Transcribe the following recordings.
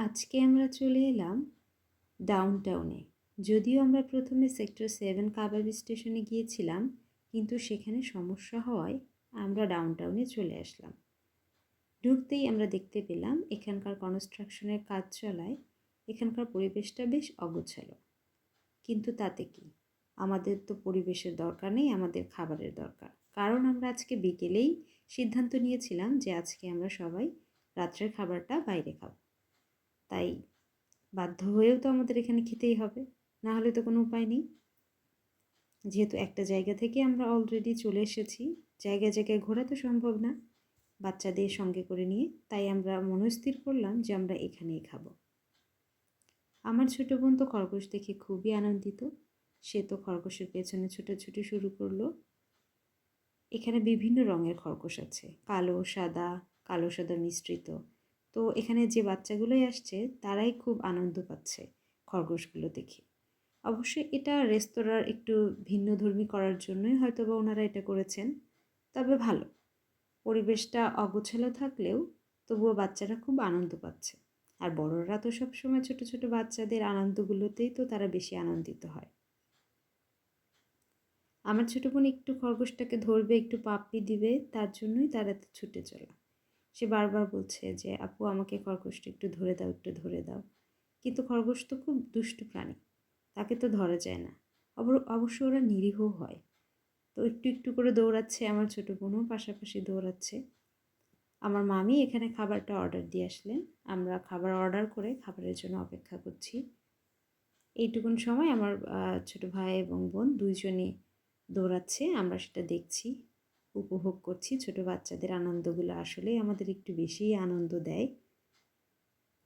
আজকে আমরা চলে এলাম ডাউন টাউনে যদিও আমরা প্রথমে সেক্টর সেভেন কাবাব স্টেশনে গিয়েছিলাম, কিন্তু সেখানে সমস্যা হওয়ায় আমরা ডাউন টাউনে চলে আসলাম। ঢুকতেই আমরা দেখতে পেলাম এখানকার কনস্ট্রাকশনের কাজ চলায় এখানকার পরিবেশটা বেশ অগোছালো। কিন্তু তাতে কি? আমাদের তো পরিবেশের দরকার নেই, আমাদের খাবারের দরকার। কারণ আমরা আজকে বিকেলেই সিদ্ধান্ত নিয়েছিলাম যে আজকে আমরা সবাই রাত্রের খাবারটা বাইরে খাব। তাই বাধ্য হয়েও তো আমাদের এখানে খেতেই হবে। না হলে তো কোনো উপায় নেই। যেহেতু একটা জায়গা থেকে আমরা অলরেডি চলে এসেছি, জায়গায় জায়গায় ঘোরা তো সম্ভব না বাচ্চাদের সঙ্গে করে নিয়ে। তাই আমরা মনস্থির করলাম যে আমরা এখানেই খাব। আমার ছোটো বোন তো খরগোশ দেখে খুবই আনন্দিত। সে তো খরগোশের পেছনে ছুটোছুটি শুরু করল। এখানে বিভিন্ন রঙের খরগোশ আছে। কালো, সাদা কালো, সাদা মিশ্রিত। তো এখানে যে বাচ্চাগুলোই আসছে, তারাই খুব আনন্দ পাচ্ছে খরগোশগুলো দেখে। অবশ্যই এটা রেস্তোরাঁর একটু ভিন্নধর্মী করার জন্যই হয়তো বা ওনারা এটা করেছেন, তবে ভালো। পরিবেশটা অগোছালো থাকলেও তবুও বাচ্চারা খুব আনন্দ পাচ্ছে। আর বড়রা তো সবসময় ছোটো ছোটো বাচ্চাদের আনন্দগুলোতেই তো তারা বেশি আনন্দিত হয়। আমার ছোটো বোন একটু খরগোশটাকে ধরবে, একটু পাপ্পি দিবে, তার জন্যই তারা ছুটে চলা। সে বারবার বলছে যে, আপু, আমাকে খরগোশটা একটু ধরে দাও, একটু ধরে দাও। কিন্তু খরগোশ তো খুব দুষ্টু প্রাণী, তাকে তো ধরা যায় না। অবশ্য ওরা নিরীহ হয়। তো একটু একটু করে দৌড়াচ্ছে, আমার ছোটো বোনও পাশাপাশি দৌড়াচ্ছে। আমার মামি এখানে খাবারটা অর্ডার দিয়ে আসলেন। আমরা খাবার অর্ডার করে খাবারের জন্য অপেক্ষা করছি। এইটুকুন সময় আমার ছোট ভাই এবং বোন দুইজনই দৌড়াচ্ছে, আমরা সেটা দেখছি। উপভোগ করছি। ছোট বাচ্চাদের আনন্দগুলো আসলেই আমাদের একটু বেশিই আনন্দ দেয়।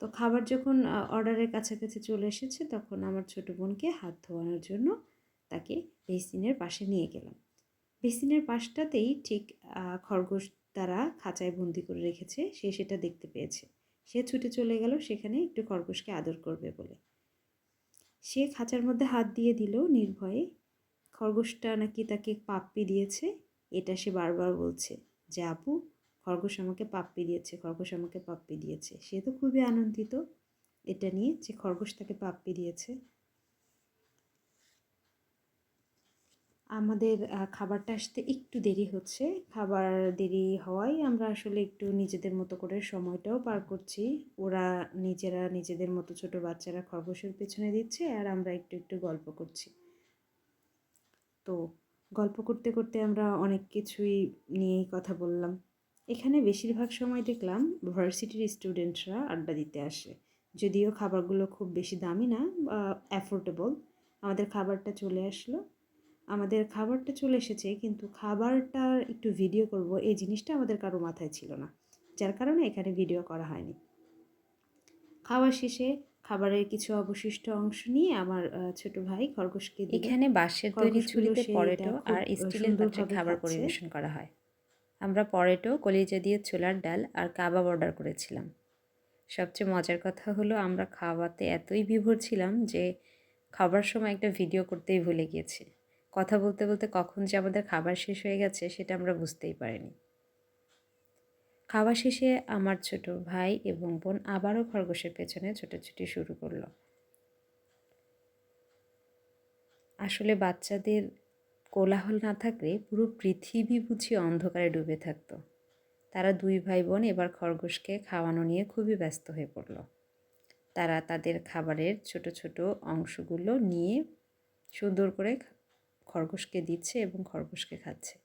তো খাবার যখন অর্ডারের কাছাকাছি চলে এসেছে, তখন আমার ছোট বোনকে হাত ধোয়ানোর জন্য তাকে বেসিনের পাশে নিয়ে গেলাম। বেসিনের পাশটাতেই ঠিক খরগোশ তারা খাঁচায় বন্দি করে রেখেছে, সে সেটা দেখতে পেয়েছে। সে ছুটে চলে গেল, সেখানে একটু খরগোশকে আদর করবে বলে। সে খাঁচার মধ্যে হাত দিয়ে দিল নির্ভয়ে খরগোশটা নাকি তাকে পাপ্পি দিয়েছে। এটা সে বারবার বলছে যে, আপু, খরগোশ আমাকে পাপ্পি দিয়েছে, খরগোশ আমাকে পাপ্পি দিয়েছে। সে তো খুবই আনন্দিত এটা নিয়ে যে খরগোশ তাকে পাপ্পি দিয়েছে। আমাদের খাবারটা আসতে একটু দেরি হচ্ছে। খাবার দেরি হওয়ায় আমরা আসলে একটু নিজেদের মতো করে সময়টাও পার করছি। ওরা নিজেরা নিজেদের মতো ছোট বাচ্চারা খরগোশের পেছনে দিচ্ছে আর আমরা একটু একটু গল্প করছি। তো গল্প করতে করতে আমরা অনেক কিছুই নিয়েই কথা বললাম। এখানে বেশিরভাগ সময় দেখলাম ভার্সিটির স্টুডেন্টরা আড্ডা দিতে আসে। যদিও খাবারগুলো খুব বেশি দামি না অ্যাফোর্ডেবল আমাদের খাবারটা চলে আসলো। আমাদের খাবারটা চলে এসেছে, কিন্তু খাবারটার একটু ভিডিও করব। এই জিনিসটা আমাদের কারও মাথায় ছিল না, যার কারণে এখানে ভিডিও করা হয়নি। খাওয়া শেষে খাবারের কিছু অবশিষ্ট অংশ নিয়ে আমার ছোট ভাই খরগোশকে এখানে বাঁশের তৈরি ছুরিতে পরেটো আর স্টিলের পাত্রে খাবার পরিবেশন করা হয়। আমরা পরেটো কলিজা দিয়ে ছোলার ডাল আর কাবাব অর্ডার করেছিলাম। সবচেয়ে মজার কথা হলো আমরা খাওয়াতে এতই বিভোর ছিলাম যে খাবার সময় একটা ভিডিও করতেই ভুলে গিয়েছি। কথা বলতে বলতে কখন যে আমাদের খাবার শেষ হয়ে গেছে সেটা আমরা বুঝতেই পারিনি। খাওয়া শেষে আমার ছোট ভাই এবং বোন আবারও খরগোশের পেছনে ছোটাছুটি শুরু করল। আসলে বাচ্চাদের কোলাহল না থাকলে পুরো পৃথিবী বুঝি অন্ধকারে ডুবে থাকতো। তারা দুই ভাই বোন এবার খরগোশকে খাওয়ানো নিয়ে খুবই ব্যস্ত হয়ে পড়ল। তারা তাদের খাবারের ছোট ছোট অংশগুলো নিয়ে সুন্দর করে খরগোশকে দিচ্ছে এবং খরগোশকে খাচ্ছে।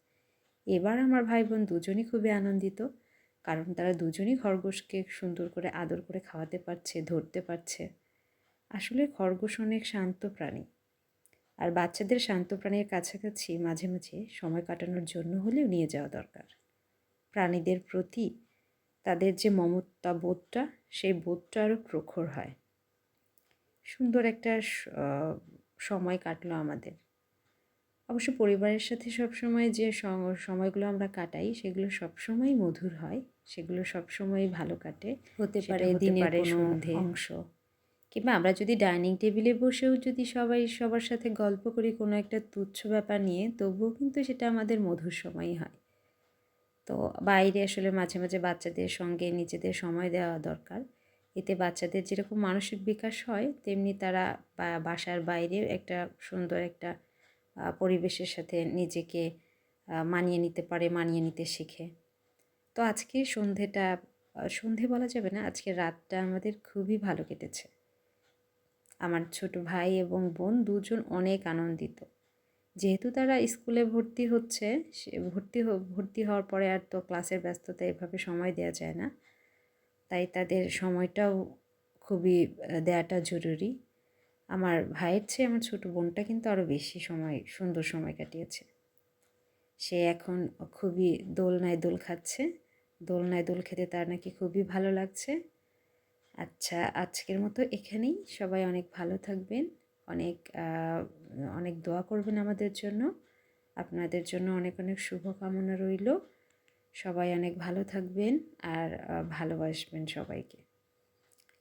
এবার আমার ভাই বোন দুজনই খুবই আনন্দিত। কারণ তারা দুজনই খরগোশকে সুন্দর করে আদর করে খাওয়াতে পারছে, ধরতে পারছে। আসলে খরগোশ অনেক শান্ত প্রাণী। আর বাচ্চাদের শান্ত প্রাণীর কাছাকাছি মাঝে মাঝে সময় কাটানোর জন্য হলেও নিয়ে যাওয়া দরকার। প্রাণীদের প্রতি তাদের যে মমতা বোধটা, সেই বোধটা আরও প্রখর হয়। সুন্দর একটা সময় কাটলো আমাদের। অবশ্য পরিবারের সাথে সবসময় যে সময়গুলো আমরা কাটাই সেগুলো সবসময়ই মধুর হয়। সেগুলো সবসময়ই ভালো কাটে। হতে পারে দিনের কোনো অংশ। কিংবা আমরা যদি ডাইনিং টেবিলে বসেও যদি সবাই সবার সাথে গল্প করি কোনো একটা তুচ্ছ ব্যাপার নিয়ে তবুও কিন্তু সেটা আমাদের মধুর সময়ই হয়। তো বাইরে আসলে মাঝে মাঝে বাচ্চাদের সঙ্গে নিজেদের সময় দেওয়া দরকার। এতে বাচ্চাদের যেরকম মানসিক বিকাশ হয় তেমনি তারা বা- বাসার বাইরে একটা সুন্দর একটা পরিবেশের সাথে নিজেকে মানিয়ে নিতে পারে, মানিয়ে নিতে শেখে। তো আজকে সন্ধেটা সন্ধে বলা যাবে না, আজকে রাতটা আমাদের খুবই ভালো কেটেছে। আমার ছোট ভাই এবং বোন দুজন অনেক আনন্দিত। যেহেতু তারা স্কুলে ভর্তি হচ্ছে, সে ভর্তি ভর্তি হওয়ার পরে আর তো ক্লাসের ব্যস্ততা এভাবে সময় দেওয়া যায় না। তাই তাদের সময়টাও খুবই দেওয়াটা জরুরি। আমার ভাইয়ের চেয়ে আমার ছোট বোনটা কিন্তু আরও বেশি সময়, সুন্দর সময় কাটিয়েছে। সে এখন খুবই দোলনায় দোল খাচ্ছে। দোলনায় দোল খেতে তার নাকি খুবই ভালো লাগছে। আচ্ছা আজকের মতো এখানেই। সবাই অনেক ভালো থাকবেন। অনেক অনেক দোয়া করবেন আমাদের জন্য। আপনাদের জন্য অনেক অনেক শুভকামনা রইল। সবাই অনেক ভালো থাকবেন আর ভালোবাসবেন সবাইকে।